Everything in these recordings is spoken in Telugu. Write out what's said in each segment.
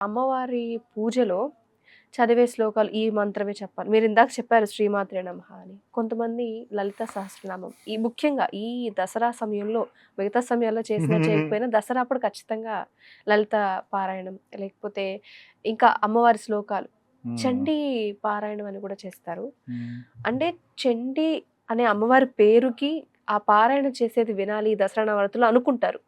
అమ్మవారి పూజలో చదివే శ్లోకాలు ఈ మంత్రమే చెప్పాలి. మీరు ఇందాక చెప్పారు శ్రీమాత్రే నమః అని. కొంతమంది లలిత సహస్రనామం. ఈ ముఖ్యంగా ఈ దసరా సమయంలో మిగతా సమయాల్లో చేసినా చేయకపోయినా దసరా అప్పుడు ఖచ్చితంగా లలిత పారాయణం లేకపోతే ఇంకా అమ్మవారి శ్లోకాలు. చండీ పారాయణం అని కూడా చేస్తారు. అంటే చండీ అనే అమ్మవారి పేరుకి ఆ పారాయణ చేసేది వినాలి దసరా నవరాత్రులు అనుకుంటారు.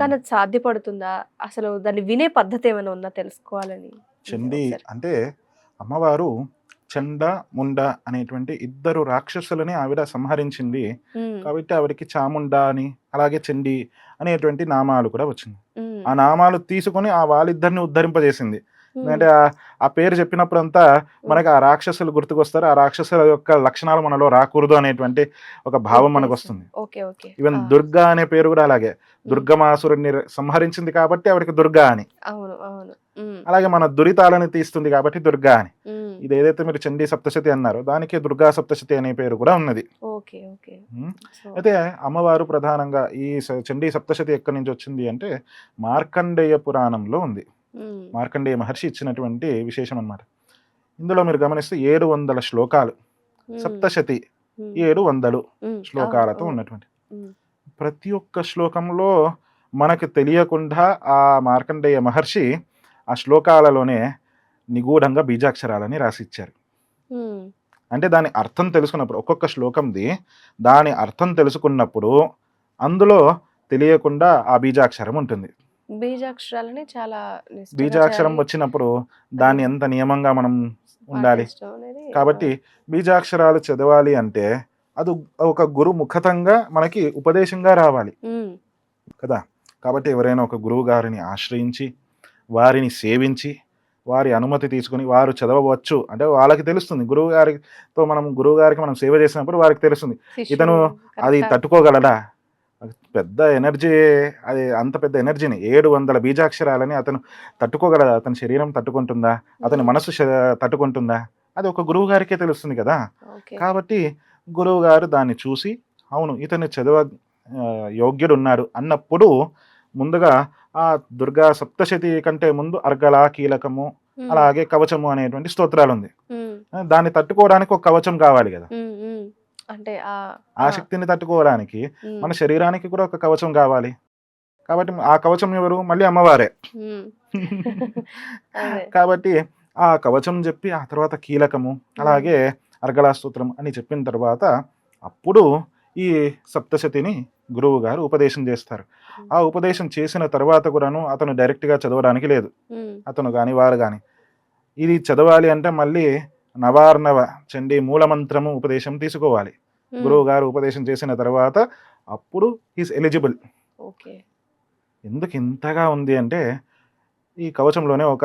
కానీ అది సాధ్యపడుతుందా? అసలు దాన్ని వినే పద్ధతి ఏమైనా ఉందా తెలుసుకోవాలని? చండి. అంటే అమ్మవారు చండ ముండ అనేటువంటి ఇద్దరు రాక్షసులని ఆవిడ సంహరించింది. కాబట్టి ఆవిడకి చాముండ అని అలాగే చండి అనేటువంటి నామాలు కూడా వచ్చింది. ఆ నామాలు తీసుకొని ఆ వాళ్ళిద్దరిని ఉద్ధరింపజేసింది. అంటే ఆ- పేరు చెప్పినప్పుడంతా మనకి ఆ రాక్షసులు గుర్తుకొస్తారు. ఆ రాక్షసుల యొక్క లక్షణాలు మనలో రాకూడదు అనేటువంటి ఒక భావం మనకు వస్తుంది. ఈవెన్ దుర్గా అనే పేరు కూడా అలాగే. దుర్గమాసురుడిని సంహరించింది కాబట్టి ఆవిడకి దుర్గా అని. అలాగే మన దురితాలను తీస్తుంది కాబట్టి దుర్గా అని. ఇది ఏదైతే మీరు చండీ సప్తశతి అన్నారో దానికి దుర్గా సప్తశతి అనే పేరు కూడా ఉన్నది. అయితే అమ్మవారు ప్రధానంగా ఈ చండీ సప్తశతి ఎక్కడి నుంచి వచ్చింది అంటే మార్కండేయ పురాణంలో ఉంది. మార్కండేయ మహర్షి ఇచ్చినటువంటి విశేషం అన్నమాట. ఇందులో మీరు గమనిస్తే ఏడు వందల శ్లోకాలు సప్తశతి ఏడు వందలు శ్లోకాలతో ఉన్నటువంటి. ప్రతి ఒక్క శ్లోకంలో మనకు తెలియకుండా ఆ మార్కండేయ మహర్షి ఆ శ్లోకాలలోనే నిగూఢంగా బీజాక్షరాలని రాసిచ్చారు. అంటే దాని అర్థం తెలుసుకున్నప్పుడు ఒక్కొక్క శ్లోకంది దాని అర్థం తెలుసుకున్నప్పుడు అందులో తెలియకుండా ఆ బీజాక్షరం ఉంటుంది. బీజాక్షరాలని చాలా బీజాక్షరం. వచ్చినప్పుడు దాన్ని ఎంత నియమంగా మనం ఉండాలి? కాబట్టి బీజాక్షరాలు చదవాలి అంటే అది ఒక గురు ముఖతంగా మనకి ఉపదేశంగా రావాలి. కదా? కాబట్టి ఎవరైనా ఒక గురువు గారిని ఆశ్రయించి వారిని సేవించి వారి అనుమతి తీసుకుని వారు చదవవచ్చు. అంటే వాళ్ళకి తెలుస్తుంది. గురువు గారితో మనం గురువు గారికి మనం సేవ చేసినప్పుడు వారికి తెలుస్తుంది. ఇతను అది తట్టుకోగలడా? పెద్ద ఎనర్జీ అది అంత పెద్ద ఎనర్జీని ఏడు వందల బీజాక్షరాలని అతను తట్టుకోగలదా? అతని శరీరం తట్టుకుంటుందా? అతని ఉమ్, మనసు తట్టుకుంటుందా? అది ఒక గురువు గారికే తెలుస్తుంది కదా. కాబట్టి గురువు గారు దాన్ని చూసి అవును ఇతను చదవ యోగ్యుడు ఉన్నాడు అన్నప్పుడు ముందుగా ఆ దుర్గా సప్తశతి కంటే ముందు అర్గళ కీలకము ఉమ్, అలాగే కవచము అనేటువంటి స్తోత్రాలు ఉంది ఆ, దాన్ని తట్టుకోవడానికి ఒక కవచం కావాలి కదా. అంటే ఆ ఆ. శక్తిని తట్టుకోవడానికి మన శరీరానికి కూడా ఒక కవచం కావాలి. కాబట్టి ఆ కవచం ఎవరు? మళ్ళీ అమ్మవారే. కాబట్టి ఆ కవచం చెప్పి ఆ తర్వాత కీలకము అలాగే అర్గళా స్తోత్రం అని చెప్పిన తర్వాత అప్పుడు ఈ సప్తశతిని గురువు గారు ఉపదేశం చేస్తారు. ఆ ఉపదేశం చేసిన తర్వాత కూడాను అతను డైరెక్ట్గా చదవడానికి లేదు. అతను కానీ వారు కానీ ఇది చదవాలి అంటే మళ్ళీ నవార్ణవ చండీ మూలమంత్రము ఉపదేశం తీసుకోవాలి. ఉమ్, గురువు గారు ఉపదేశం చేసిన తర్వాత అప్పుడు ఈజ్ ఎలిజిబుల్ ఓకే. ఎందుకు ఇంతగా ఉంది అంటే ఈ కవచంలోనే ఒక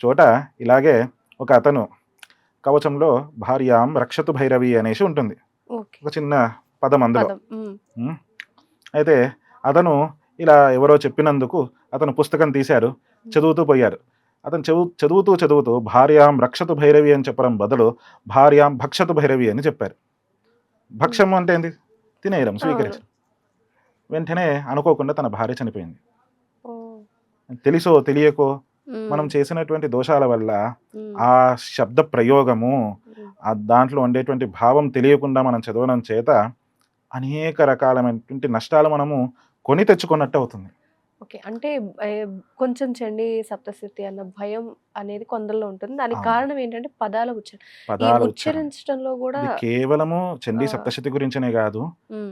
చోట ఇలాగే ఒక అతను కవచంలో భార్యాం రక్షతు భైరవి అనేసి ఉంటుంది. ఒక చిన్న పదం అందులో. ఉమ్, ఉం? అయితే అతను ఇలా ఎవరో చెప్పినందుకు అతను పుస్తకం తీశారు చదువుతూ పోయారు. అతను చదువు చదువుతూ చదువుతూ భార్యాం రక్షతు భైరవి అని చెప్పడం బదులు భార్యాం భక్షతు భైరవి అని చెప్పారు. భక్షం అంటే ఏంది? తినేయడం స్వీకరించడం. వెంటనే అనుకోకుండా తన భార్య చనిపోయింది. తెలుసో తెలియకో? మనం చేసినటువంటి దోషాల వల్ల ఆ శబ్ద ప్రయోగము ఆ దాంట్లో ఉండేటువంటి భావం తెలియకుండా మనం చదవడం చేత అనేక రకాలైనటువంటి నష్టాలు మనము కొని తెచ్చుకున్నట్టు అవుతుంది. ఓకే. అంటే కొంచెం చండి సప్తశతి అన్న భయం అనేది కొందరిలో ఉంటుంది. దానికి. కారణం ఏంటంటే పదాల ఉచ్చారణ. ఉచ్చరించడంలో కూడా కేవలము చండీ. సప్తశతి గురించనే కాదు.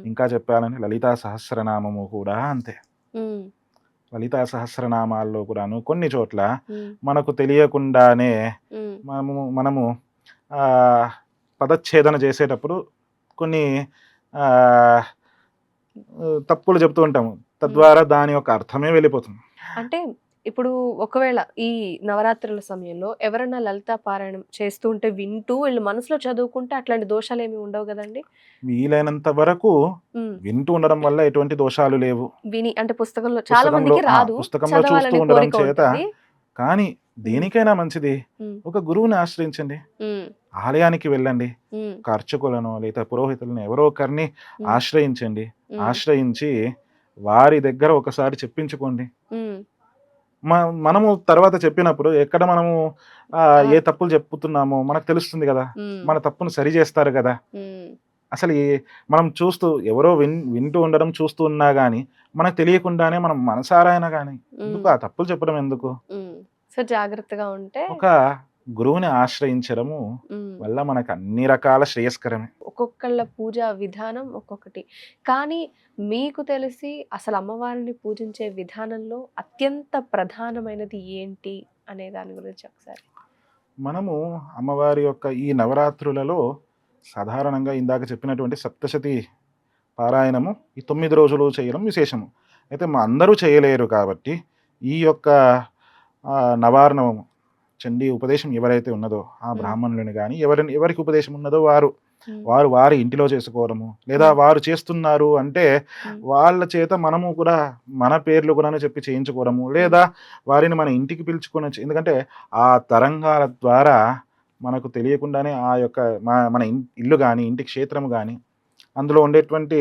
ఇంకా చెప్పాలని లలితా సహస్రనామము కూడా అంతే. లలితా సహస్రనామాల్లో కూడాను కొన్ని చోట్ల మనకు తెలియకుండానే మనము మనము ఆ, పదచ్ఛేదన చేసేటప్పుడు కొన్ని ఆ, తప్పులు చెప్తూ ఉంటాము. తద్వారా దాని యొక్క అర్థమే వెళ్ళిపోతుంది. అంటే ఇప్పుడు ఒకవేళ ఈ నవరాత్రుల సమయంలో ఎవరైనా లలిత పారాయణం చేస్తూ ఉంటే వింటూ వీళ్ళు మనసులో చదువుకుంటే అట్లాంటి దోషాలు ఏమి ఉండవు కదండి? వీలైనంత వరకు వింటూ ఉండడం వల్ల ఎటువంటి దోషాలు లేవు. విని అంటే పుస్తకంలో చాలా మందికి రాదు. పుస్తకంలో చూస్తూ ఉండడం చేత కానీ దేనికైనా మంచిది. ఒక గురువుని ఆశ్రయించండి. ఆలయానికి వెళ్ళండి. ఒక అర్చకులను లేదా పురోహితులను ఎవరో ఒకరిని ఆశ్రయించండి. ఆశ్రయించి వారి దగ్గర ఒకసారి చెప్పించుకోండి. మనము తర్వాత చెప్పినప్పుడు ఎక్కడ మనము ఏ తప్పులు చెప్పుతున్నామో మనకు తెలుస్తుంది కదా. మన తప్పును సరి చేస్తారు కదా. అసలు మనం చూస్తూ ఎవరో విన్ వింటూ ఉండడం చూస్తూ ఉన్నా కానీ మనకు తెలియకుండానే మనం మనసారా అయినా కానీ ఎందుకు ఆ తప్పులు చెప్పడం ఎందుకు. సో జాగ్రత్తగా ఉంటే ఒక గురువుని ఆశ్రయించడము వల్ల మనకు అన్ని రకాల శ్రేయస్కరమే. ఒక్కొక్కళ్ళ పూజ విధానం ఒక్కొక్కటి. కానీ మీకు తెలిసి అసలు అమ్మవారిని పూజించే విధానంలో అత్యంత ప్రధానమైనది ఏంటి అనే దాని గురించి ఒకసారి. మనము అమ్మవారి యొక్క ఈ నవరాత్రులలో సాధారణంగా ఇందాక చెప్పినటువంటి సప్తశతి పారాయణము ఈ తొమ్మిది రోజులు చేయడం విశేషము. అయితే మా అందరూ చేయలేరు కాబట్టి ఈ యొక్క నవార్ణవము చండీ ఉపదేశం ఎవరైతే ఉన్నదో ఆ బ్రాహ్మణులని కానీ ఎవరిని ఎవరికి ఉపదేశం ఉన్నదో వారు. వారు వారి ఇంటిలో చేసుకోవడము లేదా వారు చేస్తున్నారు అంటే వాళ్ళ చేత మనము కూడా మన పేర్లు కూడా చెప్పి చేయించుకోవడము లేదా వారిని మన ఇంటికి పిలుచుకొని ఎందుకంటే ఆ తరంగాల ద్వారా మనకు తెలియకుండానే ఆ యొక్క మన ఇల్లు కానీ ఇంటి క్షేత్రము కానీ అందులో ఉండేటువంటి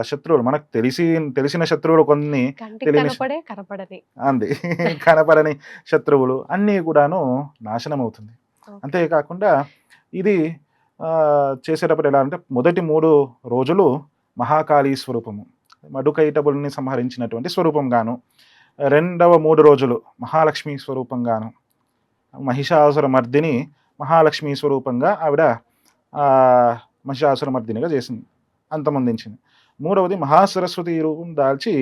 శత్రువులు. మనకు తెలిసి తెలిసిన శత్రువులు కొన్ని తెలియని- కనపడే కనపడని. అంది. కనపడని శత్రువులు అన్నీ కూడాను నాశనం అవుతుంది. అంతేకాకుండా ఇది చేసేటప్పుడు ఎలా అంటే మొదటి మూడు రోజులు మహాకాళీ స్వరూపము. మడుకైటబుల్ని సంహరించినటువంటి స్వరూపంగాను రెండవ మూడు రోజులు మహాలక్ష్మి స్వరూపంగాను మహిషాసుర మర్దిని మహాలక్ష్మి స్వరూపంగా ఆవిడ మహిషాసుర మర్దినిగా చేసింది. అంతమొందించింది. మూడవది మహాసరస్వతి రూపం దాల్చి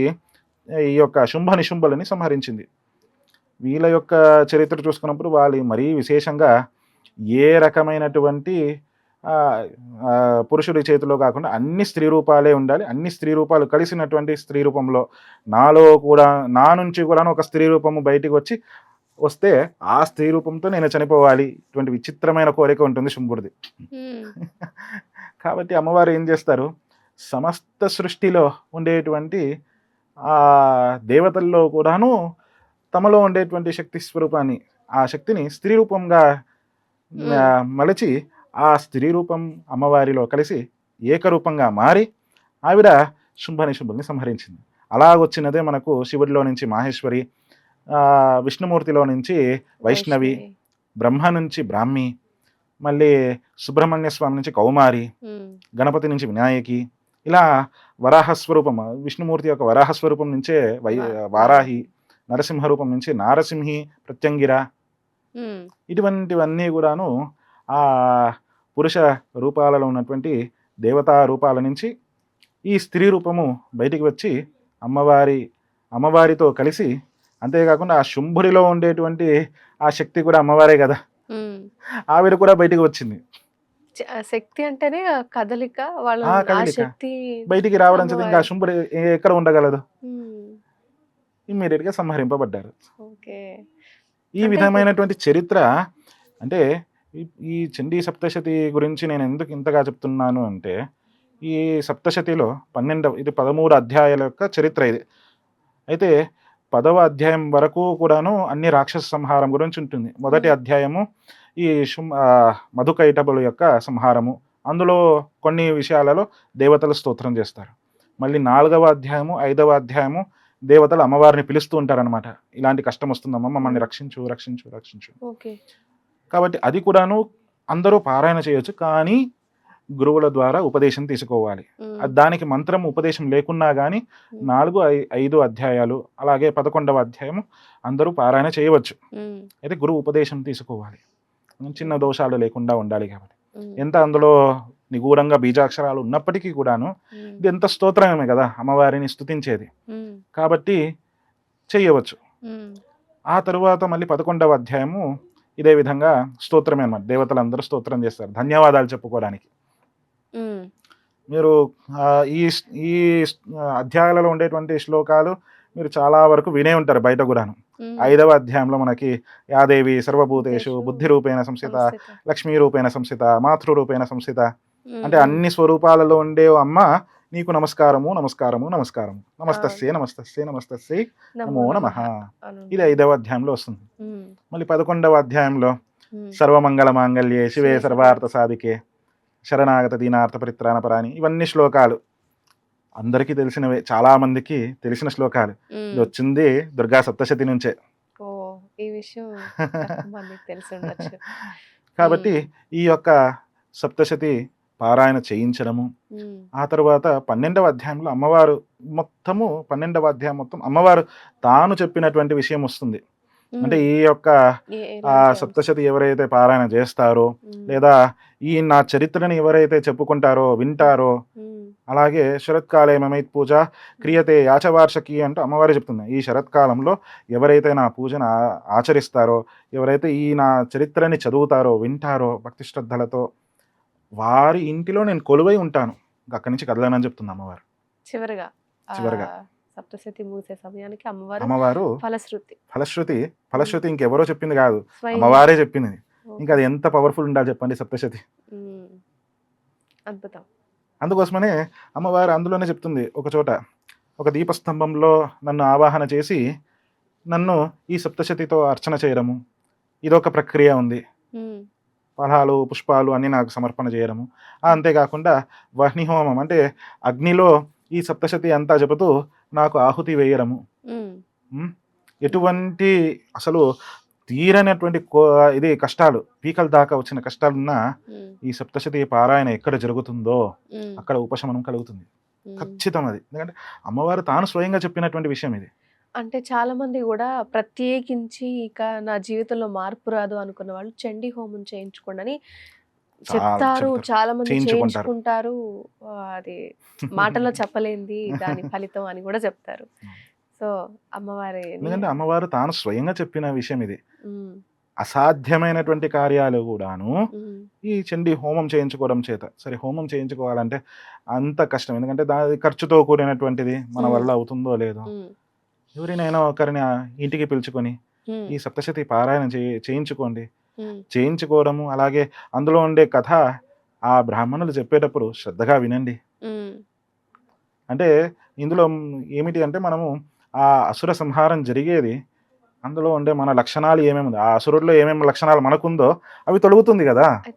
ఈ యొక్క శుంభ నిశుంభలని సంహరించింది. వీళ్ళ యొక్క చరిత్ర చూసుకున్నప్పుడు వాళ్ళు మరీ విశేషంగా ఏ రకమైనటువంటి పురుషుడి చేతిలో కాకుండా అన్ని స్త్రీ రూపాలే ఉండాలి. అన్ని స్త్రీ రూపాలు కలిసినటువంటి స్త్రీ రూపంలో నాలో కూడా నా నుంచి కూడా ఒక స్త్రీ రూపము బయటికి వచ్చి వస్తే ఆ స్త్రీ రూపంతో నేను చనిపోవాలి ఇటువంటి విచిత్రమైన కోరిక ఉంటుంది శుంభుడిది. కాబట్టి అమ్మవారు ఏం చేస్తారు? సమస్త సృష్టిలో ఉండేటువంటి ఆ దేవతల్లో కూడాను తమలో ఉండేటువంటి శక్తి స్వరూపాన్ని ఆ శక్తిని స్త్రీ రూపంగా మలచి ఆ స్త్రీ రూపం అమ్మవారిలో కలిసి ఏకరూపంగా మారి ఆవిడ శుంభ నిశుంభుల్ని సంహరించింది. అలా వచ్చినదే మనకు శివుడిలో నుంచి మాహేశ్వరి విష్ణుమూర్తిలో నుంచి వైష్ణవి బ్రహ్మ నుంచి బ్రాహ్మి మళ్ళీ సుబ్రహ్మణ్య స్వామి నుంచి కౌమారి గణపతి నుంచి వినాయకి ఇలా వరాహ స్వరూపం విష్ణుమూర్తి యొక్క వరాహ స్వరూపం నుంచే వై వారాహి నరసింహ రూపం నుంచి నారసింహి ప్రత్యంగిర. ఇటువంటివన్నీ కూడాను ఆ పురుష రూపాలలో ఉన్నటువంటి దేవతా రూపాల నుంచి ఈ స్త్రీ రూపము బయటికి వచ్చి అమ్మవారి అమ్మవారితో కలిసి అంతేకాకుండా ఆ శుంభుడిలో ఉండేటువంటి ఆ శక్తి కూడా అమ్మవారే కదా. ఆవిడ కూడా బయటికి వచ్చింది. శక్తి అంటేనే ఆ కదలిక వాళ్ళ ఆ ఆ కదలిక. శక్తి బయటికి రావడం చేత ఇంకా. శుంభుడు ఎ- ఎక్కడ ఉండగలదు? ఇమ్మీడియట్గా సంహరింపబడ్డారు. ఓకే. ఈ అంటే విధమైనటువంటి చరిత్ర అంటే ఈ- ఈ చండీ సప్తశతి గురించి నేను ఎందుకు ఇంతగా చెప్తున్నాను అంటే ఈ సప్తశతిలో పన్నెండవ ఇది పదమూడు అధ్యాయాల యొక్క చరిత్ర ఇది. అయితే పదవ అధ్యాయం వరకు కూడాను అన్ని రాక్షస సంహారం గురించి ఉంటుంది. మొదటి. అధ్యాయము ఈ మధుకైటబుల యొక్క సంహారము. అందులో కొన్ని విషయాలలో దేవతల స్తోత్రం చేస్తారు. మళ్ళీ నాలుగవ అధ్యాయము ఐదవ అధ్యాయము దేవతలు అమ్మవారిని పిలుస్తూ ఉంటారనమాట ఇలాంటి కష్టం వస్తుందమ్మా మమ్మల్ని రక్షించు రక్షించు రక్షించు. ఓకే. కాబట్టి అది కూడాను అందరూ పారాయణ చేయొచ్చు. కానీ గురువుల ద్వారా ఉపదేశం తీసుకోవాలి. దానికి మంత్రం ఉపదేశం లేకున్నా కానీ నాలుగు ఐ- ఐదు అధ్యాయాలు అలాగే పదకొండవ అధ్యాయము అందరూ పారాయణ చేయవచ్చు. అయితే గురువు ఉపదేశం తీసుకోవాలి. చిన్న దోషాలు లేకుండా ఉండాలి కాబట్టి. ఎంత అందులో నిగూఢంగా బీజాక్షరాలు ఉన్నప్పటికీ కూడాను ఇది ఎంత స్తోత్రమే కదా అమ్మవారిని స్తుతించేది. ఉమ్, కాబట్టి చెయ్యవచ్చు ఉమ్, ఆ తరువాత మళ్ళీ పదకొండవ అధ్యాయము ఇదే విధంగా స్తోత్రమే అన్నమాట. దేవతలందరూ స్తోత్రం చేస్తారు. ధన్యవాదాలు చెప్పుకోవడానికి. మీరు ఈ ఈ అధ్యాయాలలో ఉండేటువంటి శ్లోకాలు మీరు చాలా వరకు వినే ఉంటారు బయట కూడాను. ఐదవ అధ్యాయంలో మనకి యాదేవి సర్వభూతేషు భూతేషు బుద్ధి రూపేణ సంస్థిత. లక్ష్మీ రూపేణ సంస్థిత మాతృ రూపేణ సంస్థిత అంటే అన్ని స్వరూపాలలో ఉండే అమ్మ నీకు నమస్కారము నమస్కారము నమస్కారము. నమస్తస్యే నమస్తస్యే నమస్తస్యే నమో నమ. ఇది ఐదవ అధ్యాయంలో వస్తుంది. మళ్ళీ పదకొండవ అధ్యాయంలో సర్వమంగళ మాంగళ్యే శివే సర్వార్థ సాధికే. శరణాగత దీనార్థ పరిత్రాణ పరాని ఇవన్నీ శ్లోకాలు అందరికీ తెలిసినవే చాలా మందికి తెలిసిన శ్లోకాలు. ఇది వచ్చింది దుర్గా సప్తశతి నుంచే ఈ విషయం కాబట్టి ఈ యొక్క సప్తశతి పారాయణ చేయించడము. ఆ తర్వాత పన్నెండవ అధ్యాయంలో అమ్మవారు మొత్తము పన్నెండవ అధ్యాయం మొత్తం అమ్మవారు తాను చెప్పినటువంటి విషయం వస్తుంది. అంటే ఈ యొక్క సప్తశతి ఎవరైతే పారాయణ చేస్తారో. లేదా ఈ నా చరిత్రని ఎవరైతే చెప్పుకుంటారో వింటారో. అలాగే శరత్కాలే మమైత్ పూజ క్రియతే యాచవార్షకి అంటూ అమ్మవారి చెప్తుంది ఈ శరత్కాలంలో ఎవరైతే నా పూజను ఆచరిస్తారో ఎవరైతే ఈ నా చరిత్రని చదువుతారో వింటారో భక్తి శ్రద్ధలతో వారి ఇంటిలో నేను కొలువై ఉంటాను అక్కడి నుంచి కదలనని చెప్తుంది అమ్మవారు చివరిగా చివరగా. సప్తశతి మూసే సమయానికి అమ్మవారు అమ్మవారు ఫలశ్రుతి. ఫలశ్రుతి ఫలశ్రుతి ఇంకెవరో చెప్పింది కాదు. అమ్మవారే చెప్పింది. ఇంకా అది ఎంత పవర్ఫుల్ ఉండాలి చెప్పండి సప్తశతి. అద్భుతం. అందుకోసమనే అమ్మవారు అందులోనే చెప్తుంది ఒక చోట ఒక దీపస్తంభంలో నన్ను ఆవాహన చేసి నన్ను ఈ సప్తశతితో అర్చన చేయడము. ఇదొక ప్రక్రియ ఉంది. ఫలాలు పుష్పాలు అన్నీ నాకు సమర్పణ చేయడము. అంతేకాకుండా వహ్నిహోమం అంటే అగ్నిలో ఈ సప్తశతి అంతా చెబుతూ నాకు ఆహుతి వేయడము ఎటువంటి అసలు తీరనటువంటి కో ఇది కష్టాలు పీకల దాకా వచ్చిన కష్టాలున్నా. ఈ సప్తశతి పారాయణ ఎక్కడ జరుగుతుందో. అక్కడ ఉపశమనం కలుగుతుంది. ఖచ్చితం అది ఎందుకంటే అమ్మవారు తాను స్వయంగా చెప్పినటువంటి విషయం ఇది అంటే చాలా మంది కూడా ప్రత్యేకించి ఇక నా జీవితంలో మార్పు రాదు అనుకున్న వాళ్ళు చండీ హోమం చేయించుకోండి చెప్తారు. చాలా మంది చేయించుకుంటారు. అది మాటల్లో చెప్పలేంది దాని ఫలితం అని కూడా చెప్తారు. సో అమ్మవారి ఎందుకంటే అమ్మవారు తాను స్వయంగా చెప్పిన విషయం ఇది. అసాధ్యమైనటువంటి కార్యాలు కూడాను ఈ చండీ హోమం చేయించుకోవడం చేత. సరే హోమం చేయించుకోవాలంటే అంత కష్టం. ఎందుకంటే దాని ఖర్చుతో కూడినటువంటిది మన. వల్ల అవుతుందో లేదో. ఎవరినైనా ఒకరిని ఇంటికి పిలుచుకొని ఈ సప్తశతి పారాయణ చేయించుకోండి. చేయించుకోవడము అలాగే అందులో ఉండే కథ ఆ బ్రాహ్మణులు చెప్పేటప్పుడు శ్రద్ధగా వినండి. అంటే ఇందులో ఏమిటి అంటే మనము ఆ అసుర సంహారం జరిగేది అందులో ఉండే మన లక్షణాలు ఏమేమి ఉంది ఆ అసురుల్లో ఏమేమి లక్షణాలు మనకుందో అవి తొలుగుతుంది కదా.